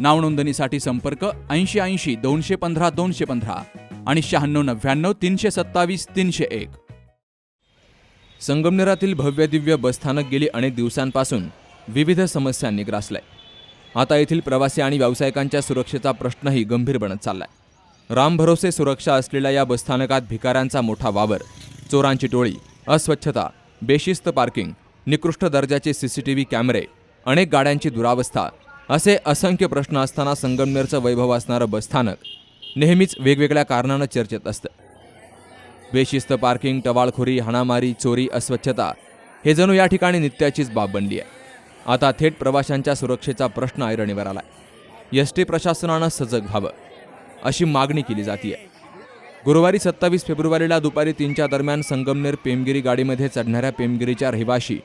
नावनोंदणीसाठी संपर्क ऐंशी ऐंशी दोनशे पंधरा दोनशे पंधरा आणि शहाण्णव नव्याण्णव तीनशे सत्तावीस तीनशे एक. संगमनेरातील भव्य दिव्य बसस्थानक गेली अनेक दिवसांपासून विविध समस्यांनी ग्रासलंय आता येथील प्रवासी आणि व्यावसायिकांच्या सुरक्षेचा प्रश्नही गंभीर बनत चाललाय. राम भरोसे सुरक्षा असलेल्या या बसस्थानकात भिकाऱ्यांचा मोठा वावर चोरांची टोळी अस्वच्छता बेशिस्त पार्किंग निकृष्ट दर्जाचे सी सी टी व्ही कॅमेरे अनेक गाड्यांची दुरावस्था असे असंख्य प्रश्न असताना संगमनेरचं वैभव असणारं बसस्थानक नेहमीच वेगवेगळ्या कारणानं चर्चेत असतं. बेशिस्त पार्किंग टवाळखोरी हाणामारी चोरी अस्वच्छता हे जणू या ठिकाणी नित्याचीच बाब बनली आहे. आता थेट प्रवाशांच्या सुरक्षेचा प्रश्न ऐरणीवर आला आहे एस टी प्रशासनानं सजग व्हावं अशी मागणी केली जाते गुरुवारी सत्तावीस फेब्रुवारीला दुपारी तीनच्या दरम्यान संगमनेर पेमगिरी गाडीमध्ये चढणाऱ्या पेमगिरीच्या रहिवाशी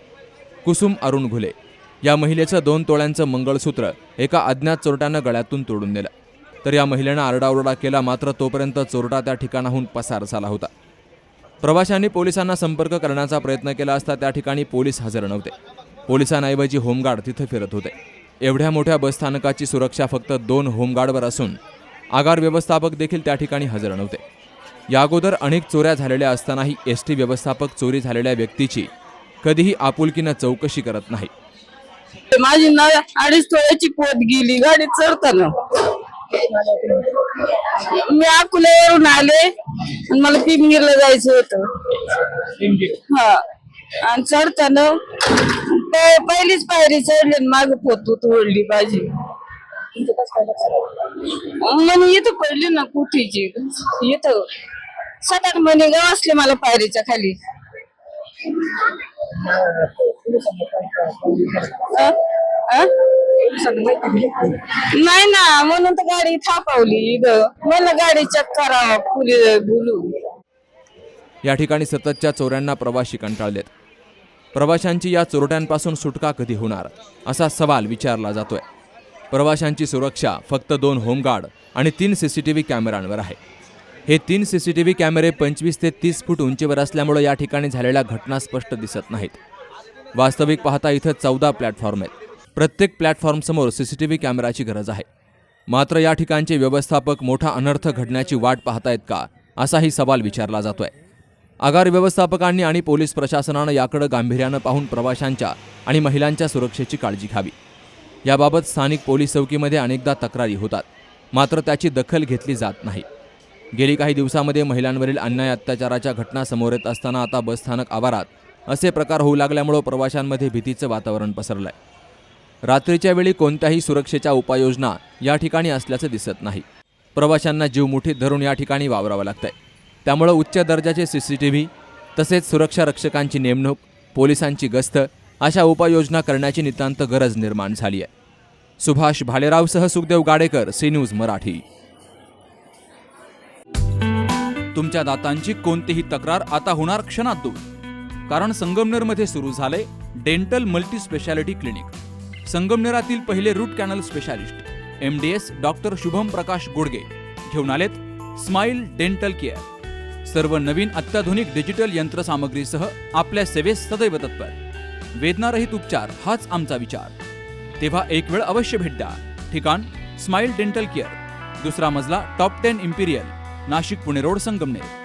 कुसुम अरुण घुले या महिलेचं दोन तोळ्यांचं मंगळसूत्र एका अज्ञात चोरट्यानं गळ्यातून तोडून नेलं. तर या महिलेनं आरडाओरडा केला मात्र तोपर्यंत चोरटा त्या ठिकाणाहून पसार झाला होता. प्रवाशांनी पोलिसांना संपर्क करण्याचा प्रयत्न केला असता त्या ठिकाणी पोलीस हजर नव्हते. पोलिसांऐवजी होमगार्ड तिथं फिरत होते. एवढ्या मोठ्या बसस्थानकाची सुरक्षा फक्त दोन होमगार्डवर असून आगार व्यवस्थापक देखील त्या ठिकाणी हजर नव्हते. या अगोदर अनेक चोऱ्या झालेल्या असतानाही एस टी व्यवस्थापक चोरी झालेल्या व्यक्तीची कधीही आपुलकीनं चौकशी करत नाही. माझी ना अडीच तोळ्याची पोत गेली गाडी चढताना. मी अकोल्यावरून आले आणि मला पिंगीरला जायचं होतं. हा. आणि चढताना पहिलीच पायरी चढली माग पोत तोडली माझी. म्हणे इथं पडली ना कुठीची? इथं. सात आठ महिने गाव असले मला पायरीच्या खाली. अ? अ? नाही ना म्हणून तर गाडी थापवली इथं मला गाडी चेक बोलू या ठिकाणी सततच्या चोऱ्यांना प्रवासी कंटाळलेत प्रवाशांची या चोरट्यांपासून सुटका कधी होणार असा सवाल विचारला जातोय प्रवाशांची सुरक्षा फक्त दोन होमगार्ड आणि तीन सी सी टी व्ही कॅमेऱ्यांवर आहे हे तीन सी सी टी व्ही कॅमेरे पंचवीस ते तीस फूट उंचीवर असल्यामुळे या ठिकाणी झालेल्या घटना स्पष्ट दिसत नाहीत वास्तविक पाहता इथं चौदा प्लॅटफॉर्म आहेत. प्रत्येक प्लॅटफॉर्मसमोर सी सी टी व्ही कॅमेराची गरज आहे. मात्र या ठिकाणचे व्यवस्थापक मोठा अनर्थ घडण्याची वाट पाहतायत का असाही सवाल विचारला जातोय. आगार व्यवस्थापकांनी आणि पोलीस प्रशासनानं याकडे गांभीर्यानं पाहून प्रवाशांच्या आणि महिलांच्या सुरक्षेची काळजी घ्यावी. याबाबत स्थानिक पोलीस चौकीमध्ये अनेकदा तक्रारी होतात मात्र त्याची दखल घेतली जात नाही. गेली काही दिवसामध्ये महिलांवरील अन्याय अत्याचाराच्या घटना समोर येत असताना आता बसस्थानक आवारात असे प्रकार होऊ लागल्यामुळं प्रवाशांमध्ये भीतीचं वातावरण पसरलंय. रात्रीच्या वेळी कोणत्याही सुरक्षेच्या उपाययोजना या ठिकाणी असल्याचं दिसत नाही. प्रवाशांना जीव मुठीत धरून या ठिकाणी वावरावं लागतंय. त्यामुळं उच्च दर्जाचे सी सी टी व्ही तसेच सुरक्षा रक्षकांची नेमणूक पोलिसांची गस्त अशा उपाययोजना करण्याची नितांत गरज निर्माण झाली आहे सुभाष भालेरावसह सुखदेव गाडेकर सी न्यूज मराठी. तुमच्या दातांची कोणतीही तक्रार आता होणार क्षणात दूर. कारण संगमनेरमध्ये सुरू झाले डेंटल मल्टी स्पेशालिटी क्लिनिक. संगमनेरातील पहिले root canal specialist M D S doctor Shubham Prakash Gudge घेऊन आलेत स्माइल डेंटल केअर. सर्व नवीन अत्याधुनिक डिजिटल यंत्रसामग्रीसह आपल्या सेवेस सदैव तत्पर. वेदनारहित उपचार हाच आमचा विचार. तेव्हा एक वेळ अवश्य भेट द्या. ठिकाण स्माइल डेंटल केअर. दुसरा मजला top ten imperial Nashik Pune road Sangamner.